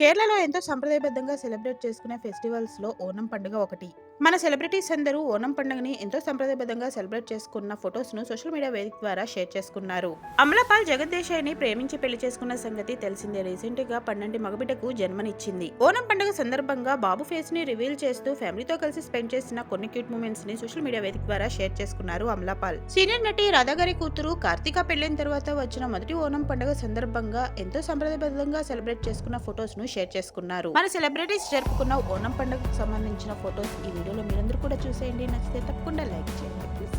కేరళలో ఎంతో సంప్రదాయబద్ధంగా సెలబ్రేట్ చేసుకునే ఫెస్టివల్స్లో ఓనం పండుగ ఒకటి. మన సెలబ్రిటీస్ అందరూ ఓనం పండుగని ఎంతో సంప్రదాయబద్ధంగా సెలబ్రేట్ చేసుకున్న ఫొటోస్ను సోషల్ మీడియా వేదిక ద్వారా షేర్ చేసుకున్నారు. అమలాపాల్ జగద్దేశాయిని ప్రేమించి పెళ్ళి చేసుకున్న సంగతి తెలిసిందే. రీసెంట్గా పన్నెండు మగబిడ్డకు జన్మనిచ్చింది. ఓనం పండుగ సందర్భంగా బాబు ఫేస్ని రివీల్ చేస్తూ ఫ్యామిలీతో కలిసి స్పెండ్ చేసిన కొన్ని క్యూట్ మూమెంట్స్ని సోషల్ మీడియా వేదిక ద్వారా షేర్ చేసుకున్నారు అమలాపాల్. సీనియర్ నటి రాధా గారి కూతురు కార్తీక పెళ్ళిన తర్వాత వచ్చిన మొదటి ఓనం పండుగ సందర్భంగా ఎంతో సంప్రదాయబద్ధంగా సెలబ్రేట్ చేసుకున్న ఫొటోస్ను షేర్ చేసుకున్నారు. మన సెలబ్రిటీస్ జరుపుకున్న ఓనం పండుగకు సంబంధించిన ఫొటోస్ ఈ వీడియోలో మీరందరూ కూడా చూసేయండి. నచ్చితే తప్పకుండా లైక్ చేయండి. ప్లీజ్